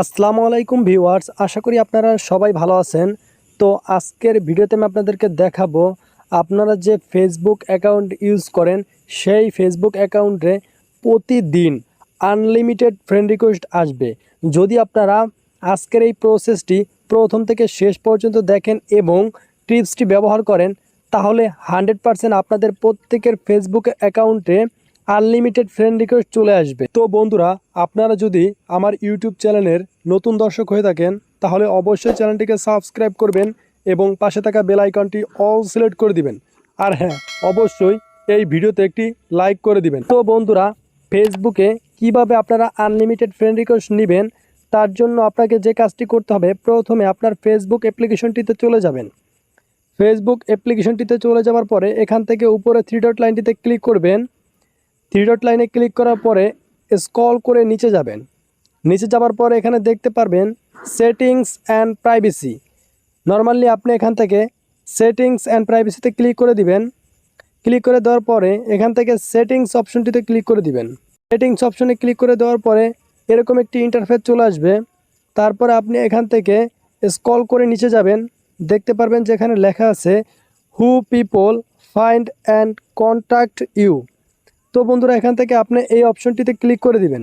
আসসালামু আলাইকুম ভিউয়ার্স, আশা করি আপনারা সবাই ভালো আছেন। তো আজকের ভিডিওতে আমি আপনাদেরকে দেখাবো আপনারা যে ফেসবুক অ্যাকাউন্ট ইউজ করেন, সেই ফেসবুক অ্যাকাউন্টে প্রতিদিন আনলিমিটেড ফ্রেন্ড রিকোয়েস্ট আসবে। যদি আপনারা আজকের এই প্রসেসটি প্রথম থেকে শেষ পর্যন্ত দেখেন এবং টিপসটি ব্যবহার করেন, তাহলে হান্ড্রেড আপনাদের প্রত্যেকের ফেসবুক অ্যাকাউন্টে আনলিমিটেড ফ্রেন্ড রিকোয়েস্ট চলে আসবে। তো বন্ধুরা, আপনারা যদি আমার ইউটিউব চ্যানেলের নতুন দর্শক হয়ে থাকেন, তাহলে অবশ্যই চ্যানেলটিকে সাবস্ক্রাইব করবেন এবং পাশে থাকা বেল আইকনটি অল সিলেক্ট করে দিবেন। আর হ্যাঁ অবশ্যই এই ভিডিওতে একটি লাইক করে দিবেন। তো বন্ধুরা ফেসবুকে কীভাবে আপনারা আনলিমিটেড ফ্রেন্ড রিকোয়েস্ট নেবেন, তার জন্য আপনাকে যে কাজটি করতে হবে, প্রথমে আপনার ফেসবুক অ্যাপ্লিকেশনটিতে চলে যাবেন। ফেসবুক অ্যাপ্লিকেশনটিতে চলে যাওয়ার পরে এখান থেকে উপরে থ্রি ডট লাইনটিতে ক্লিক করবেন। থ্রি ডট লাইনে ক্লিক করার পরে স্ক্রল করে নিচে যাবেন। নিচে যাওয়ার পরে এখানে দেখতে পারবেন সেটিংস অ্যান্ড প্রাইভেসি নর্মালি আপনি এখান থেকে সেটিংস অ্যান্ড প্রাইভেসিতে ক্লিক করে দিবেন। ক্লিক করে দেওয়ার পরে এখান থেকে সেটিংস অপশনটিতে ক্লিক করে দিবেন। সেটিংস অপশনে ক্লিক করে দেওয়ার পরে এরকম একটি ইন্টারফেস চলে আসবে। তারপরে আপনি এখান থেকে স্ক্রল করে নিচে যাবেন। দেখতে পারবেন যেখানে লেখা আছে who people find and contact you তো বন্ধুরা, এখান থেকে আপনি এই অপশনটিতে ক্লিক করে দিবেন।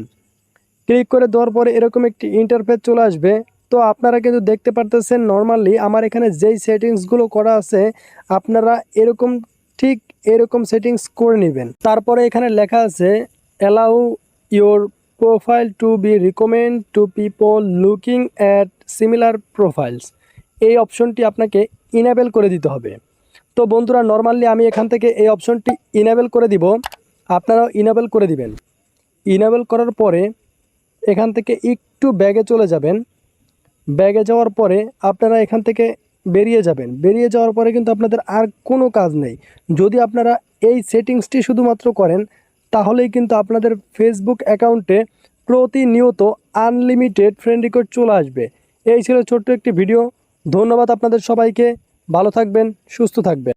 ক্লিক করে দেওয়ার পরে এরকম একটি ইন্টারফেস চলে আসবে। তো আপনারা কিন্তু দেখতে পারতেছেন নর্মালি আমার এখানে যেই সেটিংসগুলো করা আছে, আপনারা এরকম ঠিক এরকম সেটিংস করে নেবেন। তারপরে এখানে লেখা আছে allow your profile to be recommend to people looking at similar profiles এই অপশনটি আপনাকে ইনেবল করে দিতে হবে। তো বন্ধুরা নর্মালি আমি এখান থেকে এই অপশনটি ইনেবল করে দিব। আপনারাও ইনেবল করে দিবেন। ইনেবল করার পরে এখান থেকে একটু ব্যাগে চলে যাবেন। ব্যাগে যাওয়ার পরে আপনারা এখান থেকে বেরিয়ে যাবেন। বেরিয়ে যাওয়ার পরে কিন্তু আপনাদের আর কোনো কাজ নেই। যদি আপনারা এই সেটিংসটি শুধুমাত্র করেন, তাহলেই কিন্তু আপনাদের ফেসবুক অ্যাকাউন্টে প্রতিনিয়ত আনলিমিটেড ফ্রেন্ড রিকোয়েস্ট চলে আসবে। এই ছিল ছোট্ট একটি ভিডিও ধন্যবাদ আপনাদের সবাইকে। ভালো থাকবেন, সুস্থ থাকবেন।